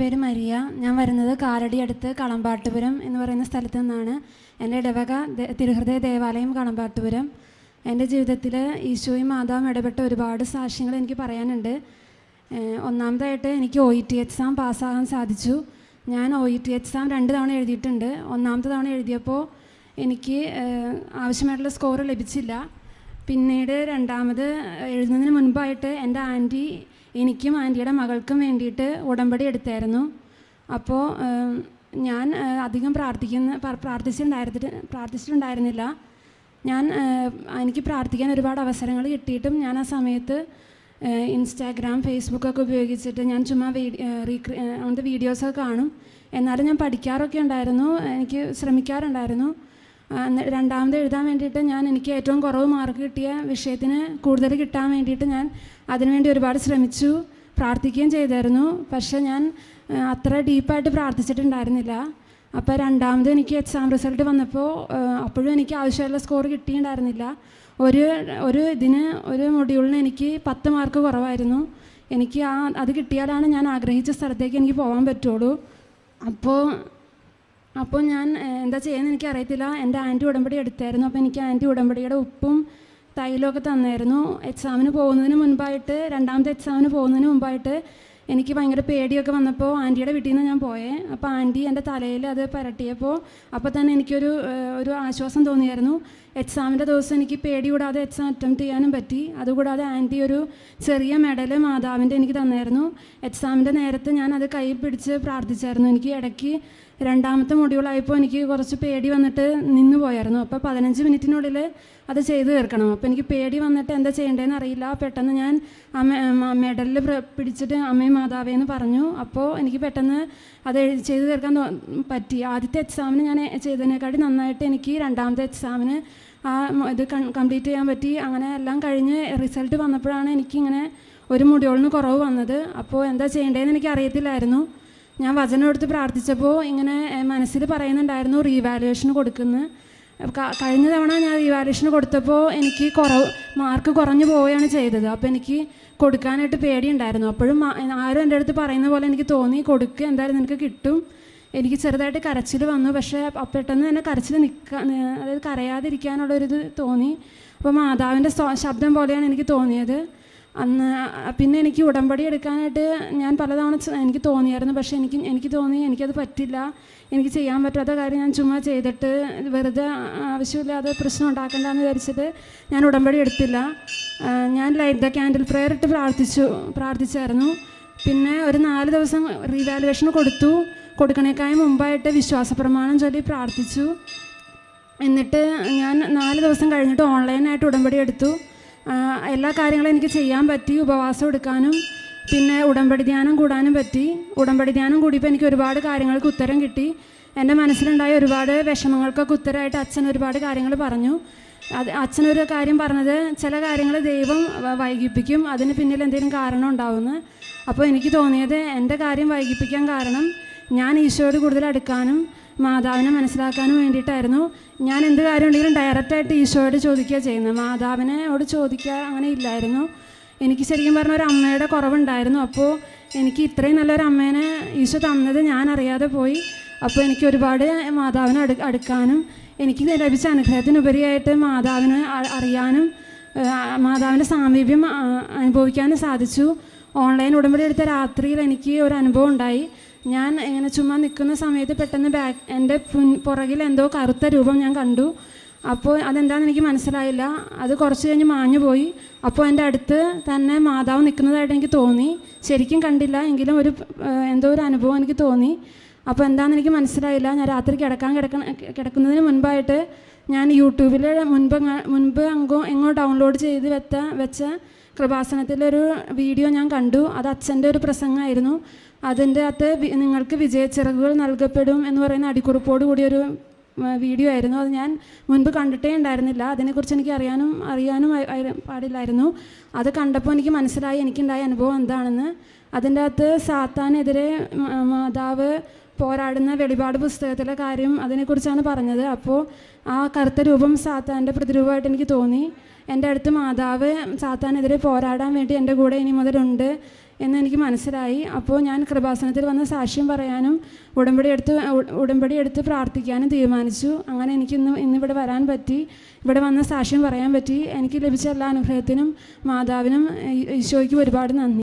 പേര് മരിയ. ഞാൻ വരുന്നത് കാലടി അടുത്ത് കളമ്പാട്ടുപുരം എന്ന് പറയുന്ന സ്ഥലത്തു നിന്നാണ്. എന്റെ ഇടവക തിരുഹൃദയ ദേവാലയം കളമ്പാട്ടുപുരം. എന്റെ ജീവിതത്തിൽ ഈശോയും മാതാവും ഇടപെട്ട ഒരുപാട് സാക്ഷ്യങ്ങൾ എനിക്ക് പറയാനുണ്ട്. ഒന്നാമതായിട്ട് എനിക്ക് ഒ ഇ ടി എക്സാം പാസ്സാകാൻ സാധിച്ചു. ഞാൻ ഒ ഇ ടി എക്സാം രണ്ട് തവണ എഴുതിയിട്ടുണ്ട്. ഒന്നാമത്തെ തവണ എഴുതിയപ്പോൾ എനിക്ക് ആവശ്യമായിട്ടുള്ള സ്കോർ ലഭിച്ചില്ല. പിന്നീട് രണ്ടാമത് എഴുതുന്നതിന് മുൻപായിട്ട് എന്റെ ആന്റി എനിക്കും ആന്റിയുടെ മകൾക്കും വേണ്ടിയിട്ട് ഉടമ്പടി എടുത്തായിരുന്നു. അപ്പോൾ ഞാൻ അധികം പ്രാർത്ഥിക്കുന്ന പ്ര- പ്രാർത്ഥിച്ചിട്ടുണ്ടായിരുന്നിട്ട് പ്രാർത്ഥിച്ചിട്ടുണ്ടായിരുന്നില്ല. ഞാൻ എനിക്ക് പ്രാർത്ഥിക്കാൻ ഒരുപാട് അവസരങ്ങൾ കിട്ടിയിട്ടും ഞാൻ ആ സമയത്ത് ഇൻസ്റ്റാഗ്രാം ഫേസ്ബുക്കൊക്കെ ഉപയോഗിച്ചിട്ട് ഞാൻ ചുമ്മാ റീക്രി അങ്ങനത്തെ വീഡിയോസൊക്കെ കാണും. എന്നാലും ഞാൻ പഠിക്കാറൊക്കെ ഉണ്ടായിരുന്നു. എനിക്ക് ശ്രമിക്കാറുണ്ടായിരുന്നു. രണ്ടാമത് എഴുതാൻ വേണ്ടിയിട്ട് ഞാൻ എനിക്ക് ഏറ്റവും കുറവ് മാർക്ക് കിട്ടിയ വിഷയത്തിന് കൂടുതൽ കിട്ടാൻ വേണ്ടിയിട്ട് ഞാൻ അതിനുവേണ്ടി ഒരുപാട് ശ്രമിച്ചു പ്രാർത്ഥിക്കുകയും ചെയ്തായിരുന്നു. പക്ഷേ ഞാൻ അത്ര ഡീപ്പായിട്ട് പ്രാർത്ഥിച്ചിട്ടുണ്ടായിരുന്നില്ല. അപ്പോൾ രണ്ടാമത് എനിക്ക് എക്സാം റിസൾട്ട് വന്നപ്പോൾ അപ്പോഴും എനിക്ക് ആവശ്യമുള്ള സ്കോർ കിട്ടിയിട്ടുണ്ടായിരുന്നില്ല. ഒരു ഒരു ഇതിന് ഒരു മൊഡ്യൂളിന് എനിക്ക് പത്ത് മാർക്ക് കുറവായിരുന്നു. എനിക്ക് ആ അത് കിട്ടിയാലാണ് ഞാൻ ആഗ്രഹിച്ച സ്ഥലത്തേക്ക് എനിക്ക് പോകാൻ പറ്റുള്ളൂ. അപ്പോൾ അപ്പോൾ ഞാൻ എന്താ ചെയ്യുന്നത് എനിക്ക് അറിയത്തില്ല എന്റെ ആന്റി ഉടമ്പടി എടുത്തായിരുന്നു. അപ്പോൾ എനിക്ക് ആന്റി ഉടമ്പടിയുടെ ഉപ്പും തൈലമൊക്കെ തന്നായിരുന്നു. എക്സാമിന് പോകുന്നതിന് മുൻപായിട്ട് രണ്ടാമത്തെ എക്സാമിന് പോകുന്നതിന് മുമ്പായിട്ട് എനിക്ക് ഭയങ്കര പേടിയൊക്കെ വന്നപ്പോൾ ആന്റിയുടെ വീട്ടിൽ നിന്ന് ഞാൻ പോയേ. അപ്പോൾ ആന്റി എന്റെ തലയിൽ അത് പരട്ടിയപ്പോൾ അപ്പോൾ തന്നെ എനിക്കൊരു ഒരു ആശ്വാസം തോന്നിയായിരുന്നു. എക്സാമിന്റെ ദിവസം എനിക്ക് പേടി കൂടാതെ എക്സാം അറ്റംപ്റ്റ് ചെയ്യാനും പറ്റി. അതുകൂടാതെ ആന്റി ഒരു ചെറിയ മെഡൽ മാതാവിന്റെ എനിക്ക് തന്നായിരുന്നു. എക്സാമിന്റെ നേരത്തെ ഞാൻ അത് കൈ പിടിച്ച് പ്രാർത്ഥിച്ചായിരുന്നു. എനിക്ക് ഇടയ്ക്ക് രണ്ടാമത്തെ മൊഡ്യൂളായപ്പോൾ എനിക്ക് കുറച്ച് പേടി വന്നിട്ട് നിന്ന് പോയായിരുന്നു. അപ്പോൾ പതിനഞ്ച് മിനിറ്റിനുള്ളിൽ അത് ചെയ്തു തീർക്കണം. അപ്പോൾ എനിക്ക് പേടി വന്നിട്ട് എന്താ ചെയ്യേണ്ടതെന്ന് അറിയില്ല. പെട്ടെന്ന് ഞാൻ അമ്മ മെഡലിൽ പിടിച്ചിട്ട് അമ്മയും മാതാവേന്ന് പറഞ്ഞു. അപ്പോൾ എനിക്ക് പെട്ടെന്ന് അത് ചെയ്തു തീർക്കാൻ പറ്റി. ആദ്യത്തെ എക്സാമിന് ഞാൻ ചെയ്തതിനെക്കാട്ടി നന്നായിട്ട് എനിക്ക് രണ്ടാമത്തെ എക്സാമിന് ആ ഇത് കംപ്ലീറ്റ് ചെയ്യാൻ പറ്റി. അങ്ങനെ എല്ലാം കഴിഞ്ഞ് റിസൾട്ട് വന്നപ്പോഴാണ് എനിക്കിങ്ങനെ ഒരു മുടിയോളിന് കുറവ് വന്നത്. അപ്പോൾ എന്താ ചെയ്യേണ്ടതെന്ന് എനിക്ക് അറിയത്തില്ലായിരുന്നു. ഞാൻ വചനം എടുത്ത് പ്രാർത്ഥിച്ചപ്പോൾ ഇങ്ങനെ മനസ്സിൽ പറയുന്നുണ്ടായിരുന്നു റീവാലുവേഷൻ കൊടുക്കുന്നു. കഴിഞ്ഞ തവണ ഞാൻ റീവാലുവേഷൻ കൊടുത്തപ്പോൾ എനിക്ക് കുറവ് മാർക്ക് കുറഞ്ഞു പോവുകയാണ് ചെയ്തത്. അപ്പോൾ എനിക്ക് കൊടുക്കാനായിട്ട് പേടിയുണ്ടായിരുന്നു. അപ്പോഴും ആരും എന്റെ അടുത്ത് പറയുന്ന പോലെ എനിക്ക് തോന്നി കൊടുക്കുക എന്തായാലും നിനക്ക് കിട്ടും. എനിക്ക് ചെറുതായിട്ട് കരച്ചിൽ വന്നു. പക്ഷേ പെട്ടെന്ന് തന്നെ കരച്ചിൽ നിൽക്കാൻ അതായത് കരയാതിരിക്കാനുള്ളൊരിത് തോന്നി. അപ്പോൾ മാതാവിന്റെ ശബ്ദം പോലെയാണ് എനിക്ക് തോന്നിയത്. അന്ന് പിന്നെ എനിക്ക് ഉടമ്പടി എടുക്കാനായിട്ട് ഞാൻ പലതവണ എനിക്ക് തോന്നിയായിരുന്നു. പക്ഷേ എനിക്ക് എനിക്ക് തോന്നി എനിക്കത് പറ്റില്ല. എനിക്ക് ചെയ്യാൻ പറ്റാത്ത കാര്യം ഞാൻ ചുമ്മാ ചെയ്തിട്ട് വെറുതെ ആവശ്യമില്ലാതെ പ്രശ്നം ഉണ്ടാക്കണ്ടെന്ന് വിചാരിച്ചിട്ട് ഞാൻ ഉടമ്പടി എടുത്തില്ല. ഞാൻ ലൈറ്റ് ദ ക്യാൻഡിൽ പ്രെയർ ഇട്ട് പ്രാർത്ഥിച്ചു പ്രാർത്ഥിച്ചായിരുന്നു. പിന്നെ ഒരു നാല് ദിവസം റീവാലുവേഷൻ കൊടുത്തു. കൊടുക്കണേക്കായി മുമ്പായിട്ട് വിശ്വാസ പ്രമാണം ചൊല്ലി പ്രാർത്ഥിച്ചു. എന്നിട്ട് ഞാൻ നാല് ദിവസം കഴിഞ്ഞിട്ട് ഓൺലൈനായിട്ട് ഉടമ്പടി എടുത്തു. എല്ലാ കാര്യങ്ങളും എനിക്ക് ചെയ്യാൻ പറ്റി ഉപവാസം എടുക്കാനും പിന്നെ ഉടമ്പടി ധ്യാനം കൂടാനും പറ്റി. ഉടമ്പടി ധ്യാനം കൂടിയപ്പോൾ എനിക്ക് ഒരുപാട് കാര്യങ്ങൾക്ക് ഉത്തരം കിട്ടി. എന്റെ മനസ്സിലുണ്ടായ ഒരുപാട് വിഷമങ്ങൾക്കൊക്കെ ഉത്തരമായിട്ട് അച്ഛൻ ഒരുപാട് കാര്യങ്ങൾ പറഞ്ഞു. അത് അച്ഛനൊരു കാര്യം പറഞ്ഞത് ചില കാര്യങ്ങൾ ദൈവം വൈകിപ്പിക്കും അതിന് പിന്നിൽ എന്തെങ്കിലും കാരണം ഉണ്ടാവുമെന്ന്. അപ്പോൾ എനിക്ക് തോന്നിയത് എന്റെ കാര്യം വൈകിപ്പിക്കാൻ കാരണം ഞാൻ ഈശോയോട് കൂടുതൽ അടുക്കാനും മാതാവിനെ മനസ്സിലാക്കാനും വേണ്ടിയിട്ടായിരുന്നു. ഞാൻ എന്ത് കാര്യം ഉണ്ടെങ്കിലും ഡയറക്റ്റായിട്ട് ഈശോയോട് ചോദിക്കുക ചെയ്യുന്നത് മാതാവിനോട് ചോദിക്കുക അങ്ങനെ ഇല്ലായിരുന്നു. എനിക്ക് ശരിക്കും പറഞ്ഞ ഒരു അമ്മയുടെ കുറവുണ്ടായിരുന്നു. അപ്പോൾ എനിക്ക് ഇത്രയും നല്ലൊരു അമ്മേനെ ഈശോ തന്നത് ഞാൻ അറിയാതെ പോയി. അപ്പോൾ എനിക്ക് ഒരുപാട് മാതാവിനെ അടു അടുക്കാനും എനിക്ക് ലഭിച്ച അനുഗ്രഹത്തിനുപരിയായിട്ട് മാതാവിനെ അറിയാനും മാതാവിന്റെ സാമീപ്യം അനുഭവിക്കാനും സാധിച്ചു. ഓൺലൈൻ ഉടമ്പടി എടുത്ത രാത്രിയിൽ എനിക്ക് ഒരു അനുഭവം ഉണ്ടായി. ഞാൻ ഇങ്ങനെ ചുമ്മാ നിൽക്കുന്ന സമയത്ത് പെട്ടെന്ന് ബാക്ക് എന്റെ പുറകിൽ എന്തോ കറുത്ത രൂപം ഞാൻ കണ്ടു. അപ്പോൾ അതെന്താണെന്ന് എനിക്ക് മനസ്സിലായില്ല. അത് കുറച്ച് കഴിഞ്ഞ് മാഞ്ഞു പോയി. അപ്പോൾ എന്റെ അടുത്ത് തന്നെ മാതാവ് നിൽക്കുന്നതായിട്ട് എനിക്ക് തോന്നി. ശരിക്കും കണ്ടില്ല എങ്കിലും ഒരു എന്തോ ഒരു അനുഭവം എനിക്ക് തോന്നി. അപ്പോൾ എന്താണെന്ന് എനിക്ക് മനസ്സിലായില്ല. ഞാൻ രാത്രി കിടക്കാൻ കിടക്കണ കിടക്കുന്നതിന് മുൻപായിട്ട് ഞാൻ യൂട്യൂബിൽ മുൻപ് മുൻപ് അങ്ങോ എങ്ങോ ഡൗൺലോഡ് ചെയ്ത് വെച്ച വെച്ച കൃപാസനത്തിലൊരു വീഡിയോ ഞാൻ കണ്ടു. അത് അച്ഛന്റെ ഒരു പ്രസംഗമായിരുന്നു. അതിന്റെ അകത്ത് നിങ്ങൾക്ക് വിജയച്ചിറകുകൾ നൽകപ്പെടും എന്ന് പറയുന്ന അടിക്കുറിപ്പോട് കൂടിയൊരു വീഡിയോ ആയിരുന്നു. അത് ഞാൻ മുൻപ് കണ്ടിട്ടേ ഉണ്ടായിരുന്നില്ല. അതിനെക്കുറിച്ച് എനിക്ക് അറിയാനും അറിയാനും പാടില്ലായിരുന്നു. അത് കണ്ടപ്പോൾ എനിക്ക് മനസ്സിലായി എനിക്കുണ്ടായ അനുഭവം എന്താണെന്ന്. അതിന്റെ അകത്ത് സാത്താനെതിരെ മാതാവ് പോരാടുന്ന വെളിപാട് പുസ്തകത്തിലെ കാര്യം അതിനെക്കുറിച്ചാണ് പറഞ്ഞത്. അപ്പോൾ ആ കറുത്ത രൂപം സാത്താന്റെ പ്രതിരൂപമായിട്ട് എനിക്ക് തോന്നി. എന്റെ അടുത്ത് മാതാവ് സാത്താനെതിരെ പോരാടാൻ വേണ്ടി എന്റെ കൂടെ ഇനി മുതലുണ്ട് എന്ന് എനിക്ക് മനസ്സിലായി. അപ്പോൾ ഞാൻ കൃപാസനത്തിൽ വന്ന് സാക്ഷ്യം പറയാനും ഉടമ്പടി എടുത്ത് ഉടമ്പടി എടുത്ത് പ്രാർത്ഥിക്കാനും തീരുമാനിച്ചു. അങ്ങനെ എനിക്ക് ഇന്ന് ഇന്നിവിടെ വരാൻ പറ്റി. ഇവിടെ വന്ന് സാക്ഷ്യം പറയാൻ പറ്റി. എനിക്ക് ലഭിച്ച എല്ലാ അനുഗ്രഹത്തിനും മാതാവിനും ഈശോയ്ക്കും ഒരുപാട് നന്ദി.